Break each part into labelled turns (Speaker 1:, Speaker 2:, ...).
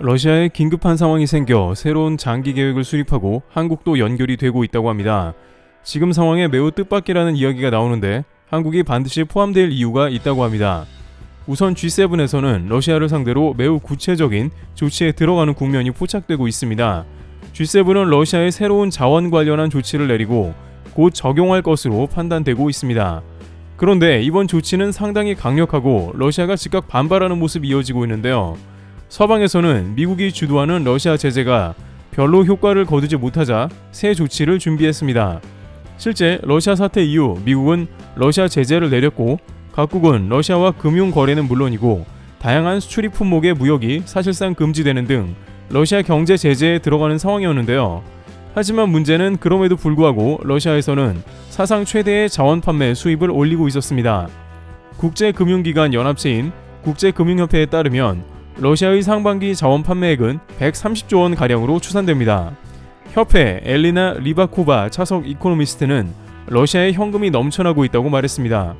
Speaker 1: 러시아에 긴급한 상황이 생겨 새로운 장기 계획을 수립하고 한국도 연결이 되고 있다고 합니다. 지금 상황에 매우 뜻밖이라는 이야기가 나오는데 한국이 반드시 포함될 이유가 있다고 합니다. 우선 G7에서는 러시아를 상대로 매우 구체적인 조치에 들어가는 국면이 포착되고 있습니다. G7은 러시아의 새로운 자원 관련한 조치를 내리고 곧 적용할 것으로 판단되고 있습니다. 그런데 이번 조치는 상당히 강력하고 러시아가 즉각 반발하는 모습이 이어지고 있는데요. 서방에서는 미국이 주도하는 러시아 제재가 별로 효과를 거두지 못하자 새 조치를 준비했습니다. 실제 러시아 사태 이후 미국은 러시아 제재를 내렸고 각국은 러시아와 금융 거래는 물론이고 다양한 수출입 품목의 무역이 사실상 금지되는 등 러시아 경제 제재에 들어가는 상황이었는데요. 하지만 문제는 그럼에도 불구하고 러시아에서는 사상 최대의 자원 판매 수입을 올리고 있었습니다. 국제금융기관 연합체인 국제금융협회에 따르면 러시아의 상반기 자원 판매액은 130조 원 가량으로 추산됩니다. 협회 엘리나 리바코바 차석 이코노미스트는 러시아에 현금이 넘쳐나고 있다고 말했습니다.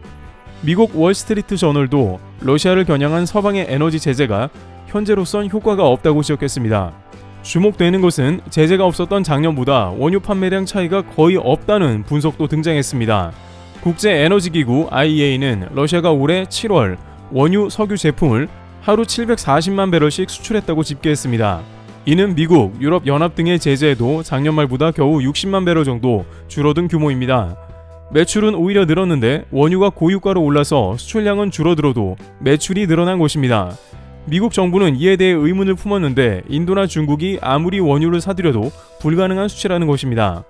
Speaker 1: 미국 월스트리트 저널도 러시아를 겨냥한 서방의 에너지 제재가 현재로선 효과가 없다고 지적했습니다. 주목되는 것은 제재가 없었던 작년보다 원유 판매량 차이가 거의 없다는 분석도 등장했습니다. 국제 에너지 기구 IEA는 러시아가 올해 7월 원유 석유 제품을 하루 740만 배럴씩 수출했다고 집계했습니다. 이는 미국, 유럽 연합 등의 제재에도 작년 말보다 겨우 60만 배럴 정도 줄어든 규모입니다. 매출은 오히려 늘었는데 원유가 고유가로 올라서 수출량은 줄어들어도 매출이 늘어난 것입니다. 미국 정부는 이에 대해 의문을 품었는데 인도나 중국이 아무리 원유를 사들여도 불가능한 수치라는 것입니다.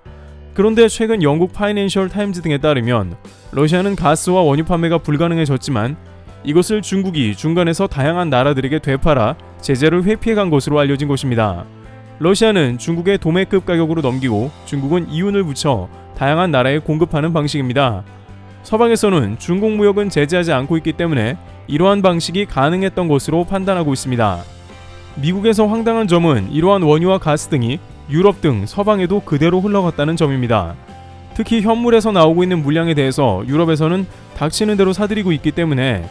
Speaker 1: 그런데 최근 영국 파이낸셜 타임즈 등에 따르면 러시아는 가스와 원유 판매가 불가능해졌지만 이것을 중국이 중간에서 다양한 나라들에게 되팔아 제재를 회피해 간 것으로 알려진 것입니다. 러시아는 중국의 도매급 가격으로 넘기고 중국은 이윤을 붙여 다양한 나라에 공급하는 방식입니다. 서방에서는 중국 무역은 제재하지 않고 있기 때문에 이러한 방식이 가능했던 것으로 판단하고 있습니다. 미국에서 황당한 점은 이러한 원유와 가스 등이 유럽 등 서방에도 그대로 흘러갔다는 점입니다. 특히 현물에서 나오고 있는 물량에 대해서 유럽에서는 닥치는 대로 사들이고 있기 때문에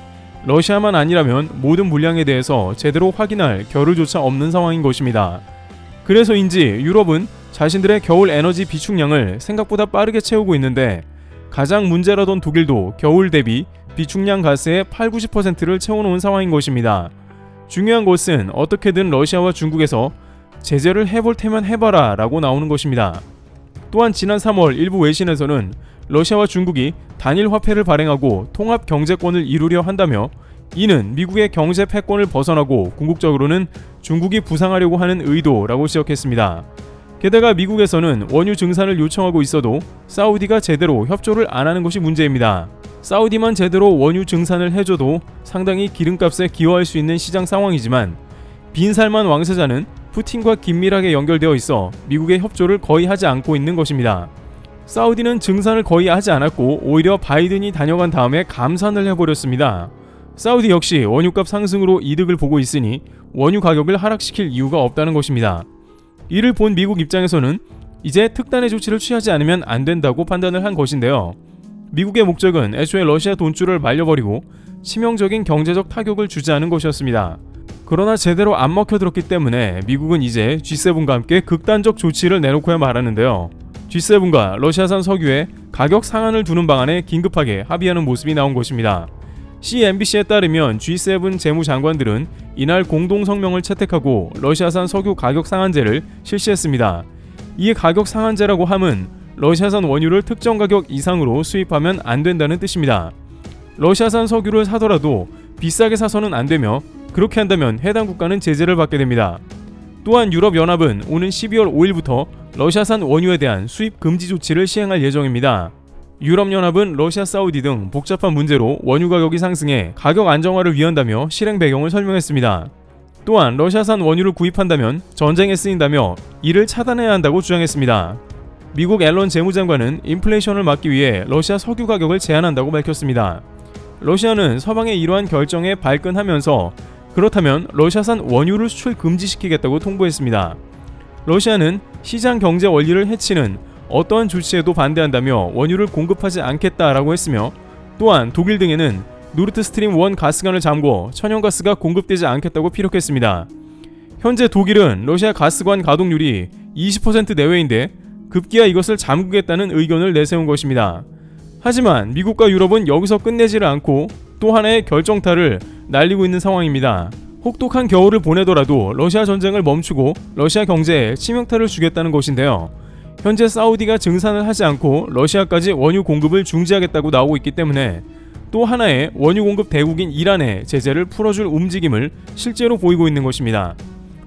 Speaker 1: 러시아만 아니라면 모든 물량에 대해서 제대로 확인할 겨를조차 없는 상황인 것입니다. 그래서인지 유럽은 자신들의 겨울 에너지 비축량을 생각보다 빠르게 채우고 있는데 가장 문제라던 독일도 겨울 대비 비축량 가스의 8, 90%를 채워놓은 상황인 것입니다. 중요한 것은 어떻게든 러시아와 중국에서 제재를 해볼 테면 해봐라 라고 나오는 것입니다. 또한 지난 3월 일부 외신에서는 러시아와 중국이 단일 화폐를 발행하고 통합 경제권을 이루려 한다며 이는 미국의 경제 패권을 벗어나고 궁극적으로는 중국이 부상하려고 하는 의도라고 지적했습니다. 게다가 미국에서는 원유 증산을 요청하고 있어도 사우디가 제대로 협조를 안 하는 것이 문제입니다. 사우디만 제대로 원유 증산을 해줘도 상당히 기름값에 기여할 수 있는 시장 상황이지만 빈살만 왕세자는 푸틴과 긴밀하게 연결되어 있어 미국의 협조를 거의 하지 않고 있는 것입니다. 사우디는 증산을 거의 하지 않았고 오히려 바이든이 다녀간 다음에 감산을 해버렸습니다. 사우디 역시 원유값 상승으로 이득을 보고 있으니 원유 가격을 하락시킬 이유가 없다는 것입니다. 이를 본 미국 입장에서는 이제 특단의 조치를 취하지 않으면 안 된다고 판단을 한 것인데요. 미국의 목적은 애초에 러시아 돈줄을 말려버리고 치명적인 경제적 타격을 주지 않은 것이었습니다. 그러나 제대로 안 먹혀들었기 때문에 미국은 이제 G7과 함께 극단적 조치를 내놓고야 말하는데요. G7과 러시아산 석유의 가격 상한을 두는 방안에 긴급하게 합의하는 모습이 나온 것입니다. CNBC에 따르면 G7 재무장관들은 이날 공동 성명을 채택하고 러시아산 석유 가격 상한제를 실시했습니다. 이 가격 상한제라고 함은 러시아산 원유를 특정 가격 이상으로 수입하면 안 된다는 뜻입니다. 러시아산 석유를 사더라도 비싸게 사서는 안 되며 그렇게 한다면 해당 국가는 제재를 받게 됩니다. 또한 유럽연합은 오는 12월 5일부터 러시아산 원유에 대한 수입 금지 조치를 시행할 예정입니다. 유럽연합은 러시아 사우디 등 복잡한 문제로 원유 가격이 상승해 가격 안정화를 위한다며 실행 배경을 설명했습니다. 또한 러시아산 원유를 구입한다면 전쟁에 쓰인다며 이를 차단해야 한다고 주장했습니다. 미국 앨런 재무장관은 인플레이션을 막기 위해 러시아 석유 가격을 제한한다고 밝혔습니다. 러시아는 서방의 이러한 결정에 발끈하면서 그렇다면 러시아산 원유를 수출 금지시키겠다고 통보했습니다. 러시아는 시장 경제 원리를 해치는 어떠한 조치에도 반대한다며 원유를 공급하지 않겠다라고 했으며 또한 독일 등에는 노르트 스트림 1 가스관을 잠궈 천연가스가 공급되지 않겠다고 피력했습니다. 현재 독일은 러시아 가스관 가동률이 20% 내외인데 급기야 이것을 잠그겠다는 의견을 내세운 것입니다. 하지만 미국과 유럽은 여기서 끝내지를 않고 또 하나의 결정타를 날리고 있는 상황입니다. 혹독한 겨울을 보내더라도 러시아 전쟁을 멈추고 러시아 경제에 치명타를 주겠다는 것인데요. 현재 사우디가 증산을 하지 않고 러시아까지 원유 공급을 중지하겠다고 나오고 있기 때문에 또 하나의 원유 공급 대국인 이란의 제재를 풀어줄 움직임을 실제로 보이고 있는 것입니다.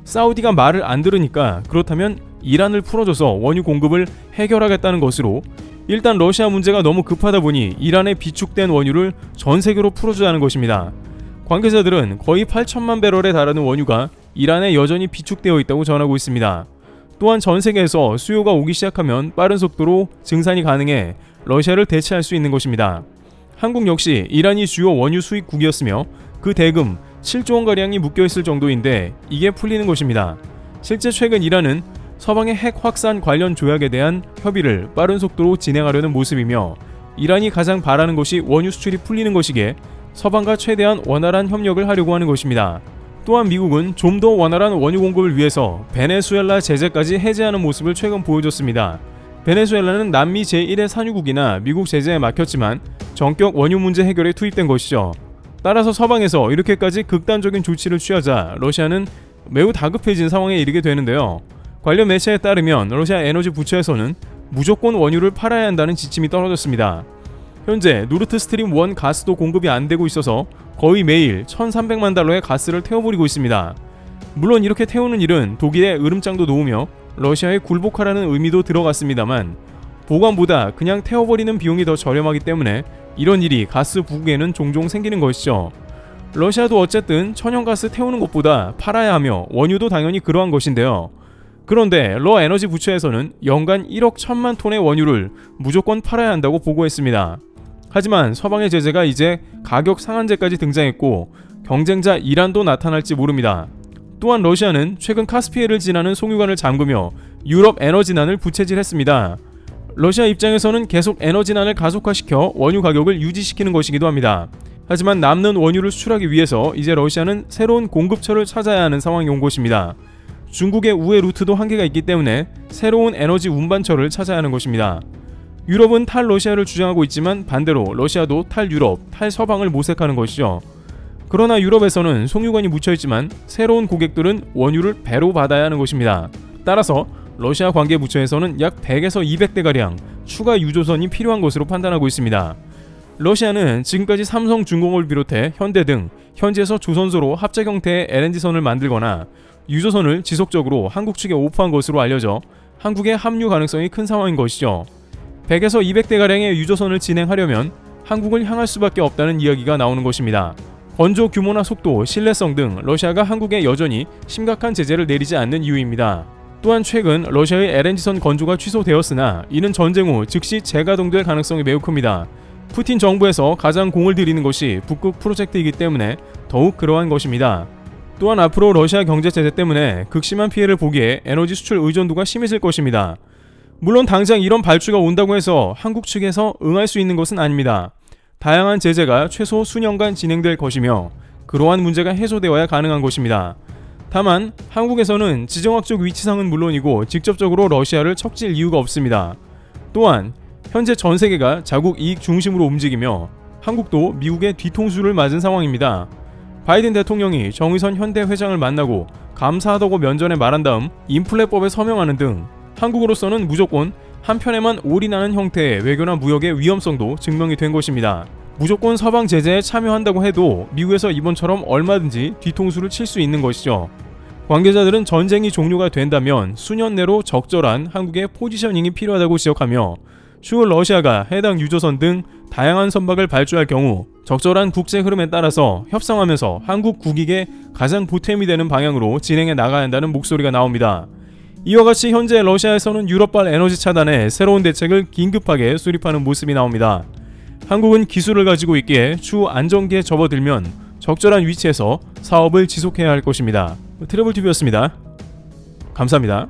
Speaker 1: 사우디가 말을 안 들으니까 그렇다면 이란을 풀어줘서 원유 공급을 해결하겠다는 것으로 일단 러시아 문제가 너무 급하다 보니 이란에 비축된 원유를 전 세계로 풀어주자는 것입니다. 관계자들은 거의 8천만 배럴에 달하는 원유가 이란에 여전히 비축되어 있다고 전하고 있습니다. 또한 전 세계에서 수요가 오기 시작하면 빠른 속도로 증산이 가능해 러시아를 대체할 수 있는 것입니다. 한국 역시 이란이 주요 원유 수입국이었으며 그 대금 7조 원가량이 묶여있을 정도인데 이게 풀리는 것입니다. 실제 최근 이란은 서방의 핵 확산 관련 조약에 대한 협의를 빠른 속도로 진행하려는 모습이며 이란이 가장 바라는 것이 원유 수출이 풀리는 것이기에 서방과 최대한 원활한 협력을 하려고 하는 것입니다. 또한 미국은 좀 더 원활한 원유 공급을 위해서 베네수엘라 제재까지 해제하는 모습을 최근 보여줬습니다. 베네수엘라는 남미 제1의 산유국이나 미국 제재에 막혔지만 전격 원유 문제 해결에 투입된 것이죠. 따라서 서방에서 이렇게까지 극단적인 조치를 취하자 러시아는 매우 다급해진 상황에 이르게 되는데요. 관련 매체에 따르면 러시아 에너지 부처에서는 무조건 원유를 팔아야 한다는 지침이 떨어졌습니다. 현재 노르트 스트림 1 가스도 공급이 안 되고 있어서 거의 매일 1,300만 달러의 가스를 태워버리고 있습니다. 물론 이렇게 태우는 일은 독일의 으름장도 놓으며 러시아에 굴복하라는 의미도 들어갔습니다만 보관보다 그냥 태워버리는 비용이 더 저렴하기 때문에 이런 일이 가스 부국에는 종종 생기는 것이죠. 러시아도 어쨌든 천연가스 태우는 것보다 팔아야 하며 원유도 당연히 그러한 것인데요. 그런데 러 에너지 부처에서는 연간 1억 1천만 톤의 원유를 무조건 팔아야 한다고 보고했습니다. 하지만 서방의 제재가 이제 가격 상한제까지 등장했고 경쟁자 이란도 나타날지 모릅니다. 또한 러시아는 최근 카스피해를 지나는 송유관을 잠그며 유럽 에너지난을 부채질했습니다. 러시아 입장에서는 계속 에너지난을 가속화시켜 원유 가격을 유지시키는 것이기도 합니다. 하지만 남는 원유를 수출하기 위해서 이제 러시아는 새로운 공급처를 찾아야 하는 상황이 온 것입니다. 중국의 우회 루트도 한계가 있기 때문에 새로운 에너지 운반처를 찾아야 하는 것입니다. 유럽은 탈러시아를 주장하고 있지만 반대로 러시아도 탈유럽, 탈서방을 모색하는 것이죠. 그러나 유럽에서는 송유관이 묻혀있지만 새로운 고객들은 원유를 배로 받아야 하는 것입니다. 따라서 러시아 관계 부처에서는 약 100에서 200대가량 추가 유조선이 필요한 것으로 판단하고 있습니다. 러시아는 지금까지 삼성중공업을 비롯해 현대 등 현지에서 조선소로 합작 형태의 LNG선을 만들거나 유조선을 지속적으로 한국 측에 오프한 것으로 알려져 한국의 합류 가능성이 큰 상황인 것이죠. 100에서 200대가량의 유조선을 진행하려면 한국을 향할 수밖에 없다는 이야기가 나오는 것입니다. 건조 규모나 속도, 신뢰성 등 러시아가 한국에 여전히 심각한 제재를 내리지 않는 이유입니다. 또한 최근 러시아의 LNG선 건조가 취소되었으나 이는 전쟁 후 즉시 재가동될 가능성이 매우 큽니다. 푸틴 정부에서 가장 공을 들이는 것이 북극 프로젝트이기 때문에 더욱 그러한 것입니다. 또한 앞으로 러시아 경제 제재 때문에 극심한 피해를 보기에 에너지 수출 의존도가 심해질 것입니다. 물론 당장 이런 발주가 온다고 해서 한국 측에서 응할 수 있는 것은 아닙니다. 다양한 제재가 최소 수년간 진행될 것이며 그러한 문제가 해소되어야 가능한 것입니다. 다만 한국에서는 지정학적 위치상은 물론이고 직접적으로 러시아를 척질 이유가 없습니다. 또한 현재 전 세계가 자국 이익 중심으로 움직이며 한국도 미국의 뒤통수를 맞은 상황입니다. 바이든 대통령이 정의선 현대 회장을 만나고 감사하다고 면전에 말한 다음 인플레법에 서명하는 등 한국으로서는 무조건 한편에만 올인하는 형태의 외교나 무역의 위험성도 증명이 된 것입니다. 무조건 서방 제재에 참여한다고 해도 미국에서 이번처럼 얼마든지 뒤통수를 칠 수 있는 것이죠. 관계자들은 전쟁이 종료가 된다면 수년 내로 적절한 한국의 포지셔닝이 필요하다고 지적하며 추후 러시아가 해당 유조선 등 다양한 선박을 발주할 경우 적절한 국제 흐름에 따라서 협상하면서 한국 국익에 가장 보탬이 되는 방향으로 진행해 나가야 한다는 목소리가 나옵니다. 이와 같이 현재 러시아에서는 유럽발 에너지 차단에 새로운 대책을 긴급하게 수립하는 모습이 나옵니다. 한국은 기술을 가지고 있기에 추후 안정기에 접어들면 적절한 위치에서 사업을 지속해야 할 것입니다. 트래블TV였습니다. 감사합니다.